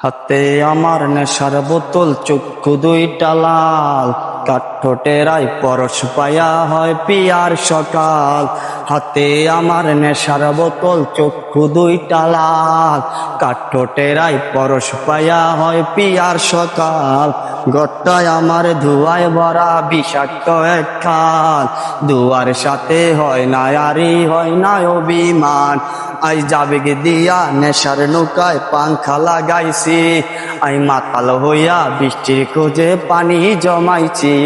হাতে আমার নেশার বোতল চক্ষু দুইটা লাল। কাঠোটেরাই পরশ পায়া হয় পিয়ার সকাল। হাতে আমার নেশার বোতল, চক্ষু দুইটা লাল। কাঠোটেরাই পরশ পায়া হয় পিয়ার সকাল। গট্টায় আমার ধুয়ায় ভরা বিষাক্ত এক খাল। দুয়ার সাথে হয় না আরি, হয় না অভিমান। আই যাবে দিয়া নেশার নৌকায় পাংখা লাগাইছি। আই মাতাল হইয়া বৃষ্টির খোঁজে পানি জমাইছি।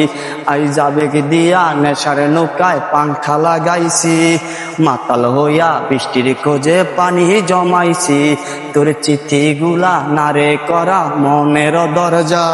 আই যাবে গে দিয়া নেশার নৌকায় পাংখা লাগাইছি। মাতাল হইয়া বৃষ্টির খোঁজে পানি জমাইছি। তোর চিঠিগুলা নারে করা মনের দরজা।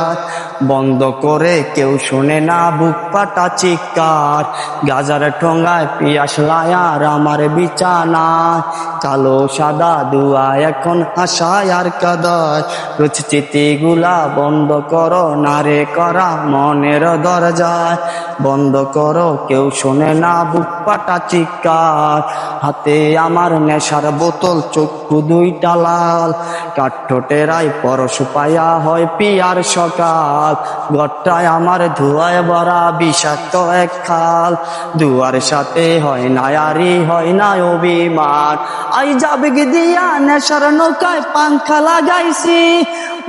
বন্ধ করে কেউ শুনে না বুক পাটা চিৎকার। গাজার ঠোঙ্গায় পিয়াস লায়ার আমার বিছানায় কালো সাদা দুয়া এখন আশায় আর কাদায়। রোজ চিঠিগুলা বন্ধ করো, নারে করা মনের দরজায়। বন্ধ করো, কেউ শোনে না, বুক পাটা চিৎকার। হাতে আমার নেশার বোতল, চক্ষু দুইটা লাল। কাঠোটেরাই পরশ পায়া হয় পিয়ার সকাল। ঘরটায় আমার ধোয়ায় ভরা বিষাক্ত এক খাল। দুয়ার সাথে হয় না আরি হয় না অভিমান। আই যাবে দিয়া নেশার নৌকায় পাংখা লাগাইছি।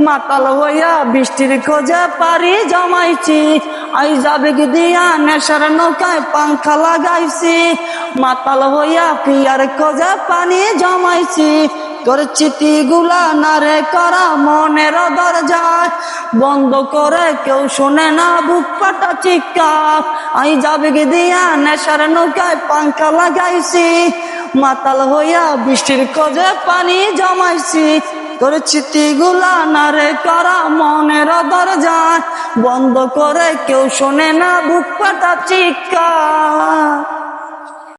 মাতাল হইয়া বৃষ্টির খোঁজে পারি জমাইছি। আই যাবে দিয়া নেশার নৌকায় পাংখা লাগাইছি। মাতাল হইয়া পিয়ার খোঁজে পানি জমাইছি। তোর চিঠি গুলা নারে করা মনের দরজায় বন্ধ করে কেউ শুনে না বুক পাটা চিৎকার আই যাবে দিয়া নেশার নৌকায় পাংখা লাগাইছি। মাতাল হইয়া বৃষ্টির খোঁজে পানি জমাইছি। তোর চিঠিগুলা নারে করা মনের দরজায় বন্ধ করে কেউ শোনে না বুক পাটা চিৎকার।